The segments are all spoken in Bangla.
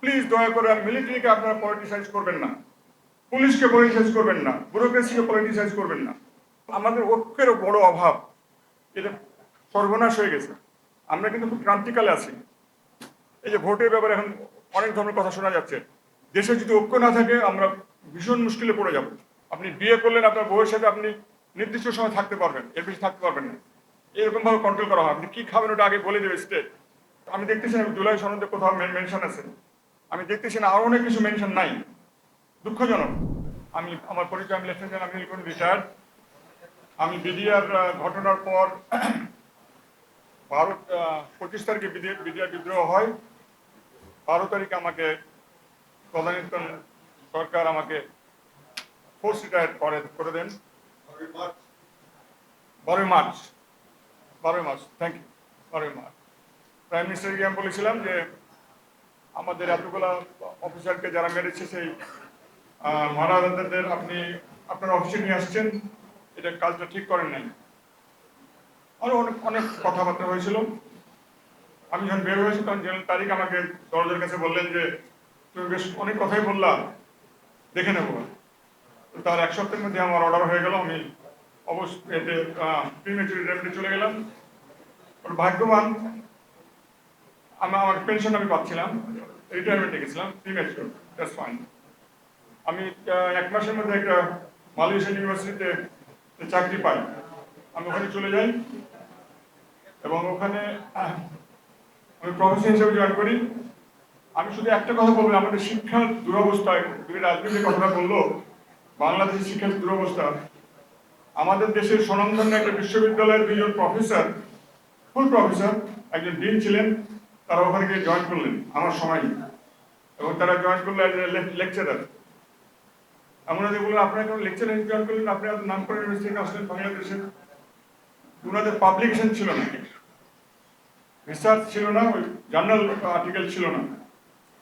প্লিজ দয়া করে আর মিলিটারিকে আপনারা পলিটিসাইজ করবেন না। পুলিশকে পলিটিসাইজ করবেন না। ব্যুরোক্রেসিকে পলিটিসাইজ করবেন না। আমাদের ঐক্যেরও বড় অভাব। এটা সর্বনাশ হয়ে গেছে। আমরা কিন্তু খুব ক্রান্তিকালে আছি। এই যে ভোটের ব্যাপারে এখন অনেক ধরনের কথা শোনা যাচ্ছে। দেশে যদি ঐক্য না থাকে, আমরা ভীষণ মুশকিলে পড়ে যাব। আপনি বিয়ে করলেন, আপনার বউয়ের সাথে আপনি নির্দিষ্ট সময় থাকতে পারবেন, এর বেশি থাকতে পারবেন না। এরকমভাবে কন্ট্রোল করা হয়। আপনি কী খাবেন ওটা আগে বলে দেবে স্টেট আমি দেখতেছি জুলাই সনদে কোথাও মেনশন আছে। আমি দেখতেছি না, আরও অনেক কিছু মেনশন নাই। দুঃখজনক। আমি, আমার পরিচয়, আমি লেফটেন্যান্ট জেনারেল আমিনুল কোন রিটায়ার্ড আমি বিডিআর ঘটনার পর ভারত পঁচিশ তারিখে বিডিআর বিদ্রোহ হয়। বারো তারিখে আমাকে তদানীন্তন সরকার আমাকে ফোর্স রিটায়ার করে করে দেন। বারোই মার্চ। বারোই মার্চ থ্যাংক ইউ বারোই মার্চ। প্রাইম মিনিস্টারকে আমি বলেছিলাম যে আমাদের এতগুলা অফিসারকে যারা মেরেছে সেই মহারাজাদের আপনি, আপনার অফিসে নিয়ে আসছেন, এটা কাজটা ঠিক করেন নাই। আরও অনেক অনেক কথাবার্তা হয়েছিল। আমি যখন বের হয়েছি, তখন জেনারেল তারিখ আমাকে দরজার কাছে বললেন যে, তুমি বেশ অনেক কথাই বললা, দেখে নেব। তার এক সপ্তাহের মধ্যে আমার অর্ডার হয়ে গেল, আমি অবশ্যই এতে প্রিমেচুরি রেমিডি চলে গেলাম। ভাগ্যবান আমি আমার পেনশন আমি পাচ্ছিলাম রিটায়ারমেন্টে গেছিলাম প্রিমেচুর দ্যাটস ফাইন আমি এক মাসের মধ্যে একটা মালয়েশিয়ান ইউনিভার্সিটিতে চাকরি পাই। আমি ওখানে চলে যাই এবং ওখানে আমি প্রফেসর হিসেবে জয়েন করি। আমি শুধু একটা কথা বলব, আমাদের শিক্ষার দুরবস্থায় রাজনীতির কথাটা বলল, বাংলাদেশের শিক্ষার দুরবস্থা। আমাদের দেশের স্বনামধন্য একটা বিশ্ববিদ্যালয়ের দুজন প্রফেসর ফুল প্রফেসর একজন ডিন ছিলেন। তারা ওখানে গিয়ে জয়েন করলেন, আমার সময় এবং তারা জয়েন করল লেকচারার এমন আছে। বলল আপনারা কেন লেকচারার জয়েন করলেন? আপনি এত নাম করে ইউনিভার্সিটি আসলেন বাংলাদেশে। ওনাদের পাবলিকেশন ছিল না। রিসার্চ ছিল না, ওই জার্নাল আর্টিকেল ছিল না।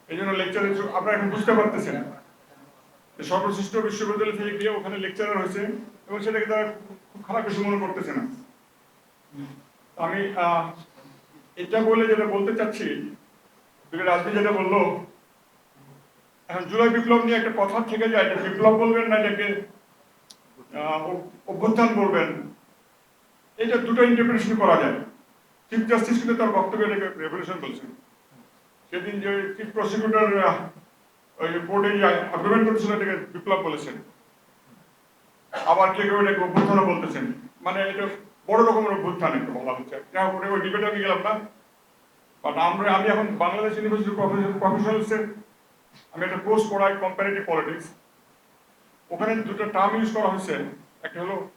এই জন্য লেকচারের আপনারা এখন বুঝতে পারতেছেন। সর্বশ্রেষ্ঠ বিশ্ববিদ্যালয় থেকে গিয়ে ওখানে লেকচারার হয়েছে এবং সেটাকে তারা খুব খারাপ কিছু মনে করতেছে না। আমি এটা বলে যেটা বলতে চাচ্ছি রাজনীতি যেটা বলল, এখন জুলাই বিপ্লব নিয়ে একটা কথা থেকে যায়, এটা বিপ্লব বলবেন না, এটাকে অভ্যুত্থান বলবেন, এটা দুটো ইন্টারপ্রিটেশন করা যায়। চিফ জাস্টিস কিন্তু তার বক্তব্যে এটাকে রেভলিউশন বলছেন সেদিন যে চিফ প্রসিকিউটর ওই কোর্টে আর্গুমেন্ট করছিল, এটাকে বিপ্লব বলেছেন। আবার কে কেউ এটাকে অভ্যুত্থানও বলতেছেন। মানে এটা বড় রকমের অভ্যুত্থান একটা বলা হচ্ছে। হোক, ওটা ওই ডিবেটে আমি গেলাম না। বাট আমরা আমি এখন বাংলাদেশ ইউনিভার্সিটি প্রফেশনালসের আমি একটা কোর্স পড়াই কম্পারেটিভ পলিটিক্স ওখানে দুটো টার্ম ইউজ করা হয়েছে। একটা হলো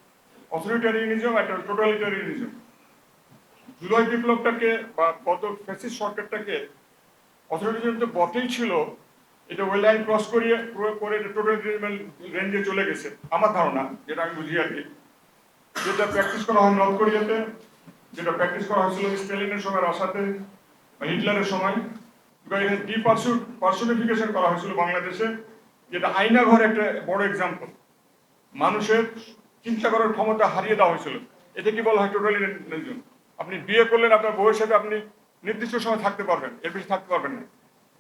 অথরিটারিয়ানিজম একটা হলো টোটালিটারিয়ানিজম জুলাই বিপ্লবটাকে বা গত ফ্যাসিস্ট সরকারটাকে অথরিটিজম তো বটেই ছিল। এটা ওই লাইন ক্রস করিয়ে করে- করে টোটালিটারিয়ান রেঞ্জে চলে গেছে। আমার ধারণা যেটা আমি বুঝি আর কি। যেটা প্র্যাকটিস করা হয় নর্থ কোরিয়াতে, যেটা প্র্যাকটিস করা হয়েছিল স্টেলিনের সময়, রাশাতে, বা হিটলারের সময় ডিপার্সনিফিকেশন করা হয়েছিল বাংলাদেশে, যেটা আইনা ঘর একটা বড় এক্সাম্পল মানুষের চিন্তা করার ক্ষমতা হারিয়ে দেওয়া হয়েছিল। এটা কি বলা হয় টোটালিটারিয়ানিজম আপনি বিয়ে করলেন, আপনার বউয়ের সাথে আপনি নির্দিষ্ট সময় থাকতে পারবেন, এর বেশি থাকতে পারবেন না।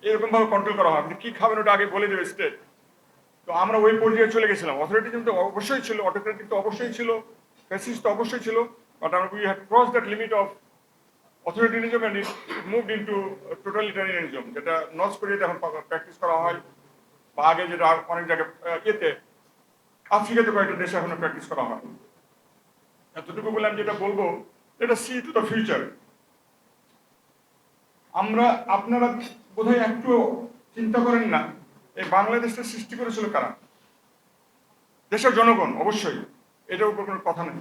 এরকম ভাবে কন্ট্রোল করা হয়। আপনি কি খাবেন ওটা আগে বলে দেবে স্টেট তো আমরা ওই পর্যায়ে চলে গেছিলাম। অথরিটিজম তো অবশ্যই ছিল অটোক্রেটিক তো অবশ্যই ছিল। ফ্যাসিস্ট তো অবশ্যই ছিল বাট আমরা we have cross that limit of authoritarianism and moved into totalitarianism যেটা নর্থ কোরিয়াতে এখন প্র্যাকটিস করা হয়, বা আগে যেটা অনেক জায়গায় ইয়েতে, আফ্রিকাতে কয়েকটা দেশে এখনও প্র্যাকটিস করা হয়। এতটুকু বলে আমি যেটা বলব, এটা সি টু দ্য ফিউচার আমরা, আপনারা বোধহয় একটু চিন্তা করেন না, এই বাংলাদেশটা সৃষ্টি করেছিল কারা? দেশের জনগণ, অবশ্যই। এটার উপর কোনো কথা নেই।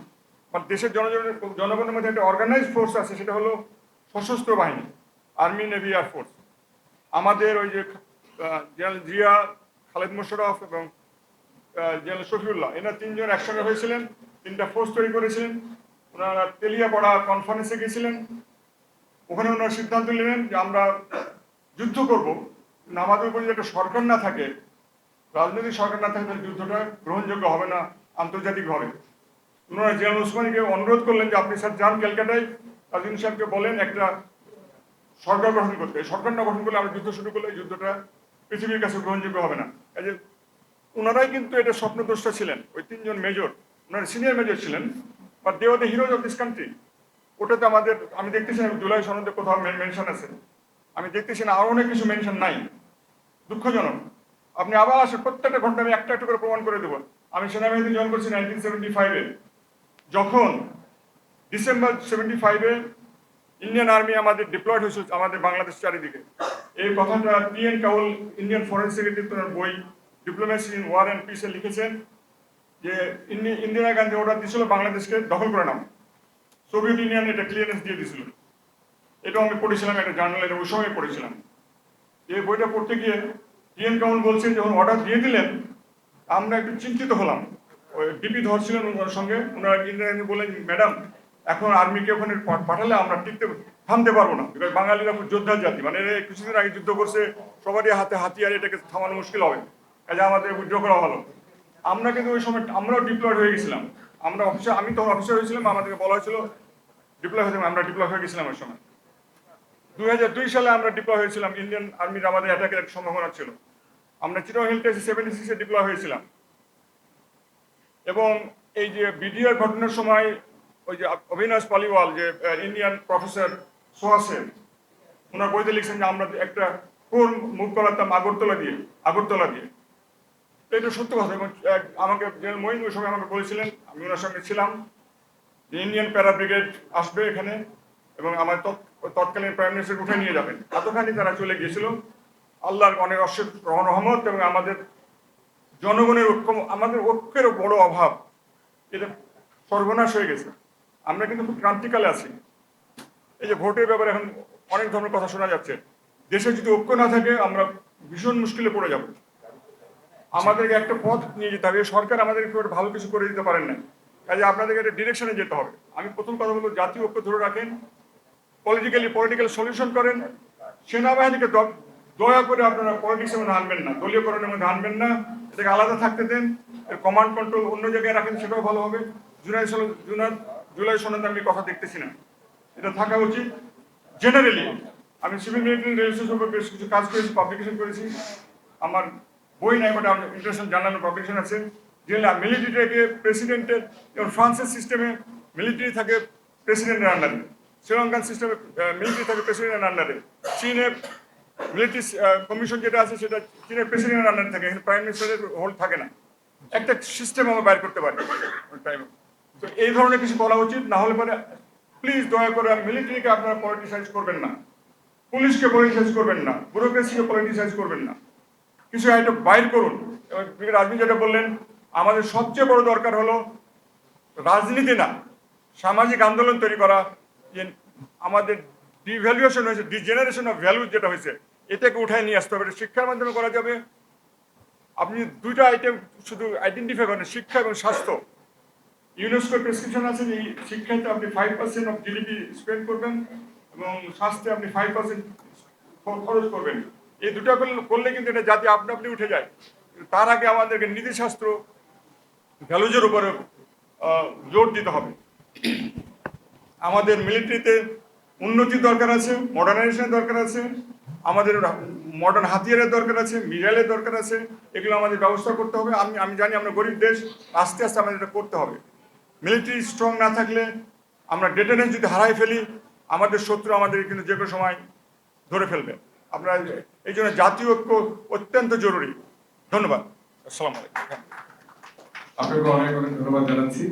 বাট দেশের জনগণের জনগণের মধ্যে একটা অর্গানাইজ ফোর্স আছে, সেটা হলো সশস্ত্র বাহিনী আর্মি নেভি এয়ার ফোর্স আমাদের ওই যে জেনারেল জিয়া, খালেদ মোশারফ এবং জেনারেল শফিউল্লাহ, এনারা তিনজন একসঙ্গে হয়েছিলেন, তিনটা ফোর্স তৈরি করেছিলেন। ওনারা তেলিয়াপাড়া কনফারেন্সে গেছিলেন। ওখানে ওনারা সিদ্ধান্ত নিলেন যে আমরা যুদ্ধ করব। আমাদের উপর যদি একটা সরকার না থাকে, রাজনৈতিক সরকার না থাকে, তাহলে যুদ্ধটা গ্রহণযোগ্য হবে না। আন্তর্জাতিকভাবে ওনারা জিয়াউল ওসমানীকে অনুরোধ করলেন যে আপনি স্যার যান ক্যালকাটায়। তাজিম সাহেবকে বলেন একটা সরকার গঠন করতে। সরকার না গঠন করলে আমরা যুদ্ধ শুরু করলে যুদ্ধটা পৃথিবীর কাছে গ্রহণযোগ্য হবে না। যে ওনারাই কিন্তু এটা স্বপ্নদ্রষ্টা ছিলেন। ওই তিনজন মেজর ওনারা সিনিয়র মেজর ছিলেন। But they the heroes of this country. ওটাতে আমাদের, আমি দেখতেছি জুলাই সনদে কোথাও মেনশন আছে। আমি দেখতেছি না, আরও অনেক কিছু মেনশন নাই। দুঃখজনক। আপনি আবার আসেন, প্রত্যেকটা ঘণ্টা আমি একটা একটা করে প্রমাণ করে দেবো। আমি সেনাবাহিনীতে জয়েন করছি নাইনটিন সেভেন্টি ফাইভে যখন ডিসেম্বর সেভেন্টি ফাইভে ইন্ডিয়ান আর্মি আমাদের ডিপ্লয়েড হয়েছিল আমাদের বাংলাদেশ চারিদিকে। এই কথাটা T N Kaul Indian foreign secretary বই ডিপ্লোমেসি ইন ওয়ার অ্যান্ড পিসে লিখেছেন যে, ইন্দি- ইন্দিরা গান্ধী অর্ডার দিয়েছিল বাংলাদেশকে দখল করে নাম সোভিয়েত ইউনিয়ন এটা ক্লিয়ারেন্স দিয়ে দিয়েছিল। এটাও আমি পড়েছিলাম একটা জার্নালে ওই সময় পড়েছিলাম। এই বইটা পড়তে গিয়ে টি এন কাউল বলছেন যখন অর্ডার দিয়ে দিলেন আমরা একটু চিন্তিত হলাম। ওই ডিপি ধর ছিলেন ওনার সঙ্গে। ওনারা ইন্দিরা গান্ধী বললেন, ম্যাডাম, এখন আর্মিকে ওখানে পাঠালে আমরা টিকতে, থামতে পারব না। বিকজ বাঙালিরা খুব যোদ্ধার জাতি। মানে কিছুদিন আগে যুদ্ধ করছে, সবারই হাতে হাতিয়ার, এটাকে থামানো মুশকিল হবে। কাজে আমাদের উইড্র করা ভালো। আমরা কিন্তু ওই সময়, আমরাও ডিপ্লয়েড হয়ে গেছিলাম। আমরা অফিসার আমি তখন অফিসার হয়েছিলাম, আমাদেরকে বলা হয়েছিল ডিপ্লয় হয়েছিলাম আমরা ডিপ্লয় হয়ে গেছিলাম ওই সময়। দুই সালে আমরা ডিপ্লয় হয়েছিলাম ইন্ডিয়ান আর্মির আমাদের অ্যাটাকের একটা সম্ভাবনা ছিল। আমরা চিরো হিলটে সেভেন্টি সিক্সে ডিপ্লয় হয়েছিলাম। এবং এই যে বিডিআর ঘটনার সময় ওই যে অভিনাশ পালিওয়াল যে ইন্ডিয়ান প্রফেসর সোহাসেন ওনার বইতে লিখছেন যে আমরা একটা কোর মুভ করাতাম আগরতলা দিয়ে আগরতলা দিয়ে। তো এটা সত্য কথা এবং আমাকে জেনারেল মহিন ওই সময় আমাকে বলেছিলেন, আমি ওনার সঙ্গে ছিলাম, যে ইন্ডিয়ান প্যারা ব্রিগেড আসবে এখানে এবং আমার তৎ- তৎকালীন প্রাইম মিনিস্টার উঠে নিয়ে যাবেন। এতখানি তারা চলে গিয়েছিল। আল্লাহর অনেক অশেষ রহমত এবং আমাদের জনগণের ঐক্য, আমাদের ঐক্যের বড় অভাব। এটা সর্বনাশ হয়ে গেছে। আমরা কিন্তু খুব ক্রান্তিকালে আছি। এই যে ভোটের ব্যাপারে এখন অনেক ধরনের কথা শোনা যাচ্ছে। দেশে যদি ঐক্য না থাকে, আমরা ভীষণ মুশকিলে পড়ে যাব। আমাদেরকে একটা পথ নিয়ে যেতে হবে। সরকার আমাদের ভালো কিছু করে দিতে পারেন না কাজে আপনাদেরকে একটা ডিরেকশনে যেতে হবে। আমি প্রথম কথা বলব, জাতীয় ঐক্য ধরে রাখেন। পলিটিক্যালি পলিটিক্যাল সলিউশন করেন। সেনাবাহিনীকে দয়া করে আপনারা পলিটিক্সের মধ্যে আনবেন না, দলীয়করণের মধ্যে আনবেন না, এটাকে আলাদা থাকতে দেন, এর কমান্ড কন্ট্রোল অন্য জায়গায় রাখেন, সেটাও ভালো হবে। জুলাই সনদ জুনার জুলাই সনদে আমি কথা দেখতেছি না। এটা থাকা উচিত। জেনারেলি আমি সিভিল মিলিটারি রেজিস্ট্রেশন উপর বেশ কিছু কাজ করেছি পাবলিকেশন করেছি। আমার বই নাই বাট আমার ইন্টারন্যাশনাল জার্নাল পাবলিকেশন আছে। জেনারেলি মিলিটারি থেকে প্রেসিডেন্টের যেমন ফ্রান্সের সিস্টেমে মিলিটারি থাকে প্রেসিডেন্টের আন্ডারে শ্রীলঙ্কান সিস্টেমে মিলিটারি থাকে প্রেসিডেন্টের আন্ডারে চীনে মিলিটারি কমিশন যেটা আছে সেটা চীনের প্রেসিডেন্টের আন্ডারে থাকে এখানে প্রাইম মিনিস্টারের হোল্ড থাকে না। একটা সিস্টেম আমরা বাইর করতে পারি তো এই ধরনের কিছু বলা উচিত, না হলে পরে প্লিজ দয়া করে মিলিটারিকে আপনারা পলিটিসাইজ করবেন না। পুলিশকে পলিটিসাইজ করবেন না ব্যুরোক্রেসিকে পলিটিসাইজ করবেন না। কিছু একটা বাইর করুন। এবং আজমি যেটা বললেন, আমাদের সবচেয়ে বড় দরকার হলো রাজনীতি না, সামাজিক আন্দোলন তৈরি করা। যে আমাদের ডিভ্যালুয়েশন হয়েছে ডিজেনারেশন অফ ভ্যালু যেটা হয়েছে এটাকে উঠায় নিয়ে আসতে হবে। এটা শিক্ষার মাধ্যমে করা যাবে। আপনি দুইটা আইটেম শুধু আইডেন্টিফাই করেন, শিক্ষা এবং স্বাস্থ্য। ইউনেস্কো প্রেসক্রিপশন আছে যে শিক্ষাতে আপনি five percent of GDP spend করবেন এবং স্বাস্থ্যে আপনি ফাইভ পার্সেন্ট খরচ করবেন। এই দুটো করলে- কিন্তু এটা জাতি আপনা আপনি উঠে যায়। তার আগে আমাদেরকে নীতিশাস্ত্র ভ্যালুজের উপরে জোর দিতে হবে। আমাদের মিলিটারিতে উন্নতির দরকার আছে মডার্নাইজেশনের দরকার আছে। আমাদের মডার্ন হাতিয়ারের দরকার আছে মিরাইলের দরকার আছে, এগুলো আমাদের ব্যবস্থা করতে হবে। আমি আমি জানি আমরা গরিব দেশ, আস্তে আস্তে আমাদের এটা করতে হবে। মিলিটারি স্ট্রং না থাকলে আমরা ডেটারেন্স যদি হারাই ফেলি, আমাদের শত্রু আমাদের কিন্তু যে কোনো সময় ধরে ফেলবে। আপনারা এই জন্য জাতীয় ঐক্য অত্যন্ত জরুরি। ধন্যবাদ। আসসালামু আলাইকুম। আপনাকে অনেক অনেক ধন্যবাদ জানাচ্ছি।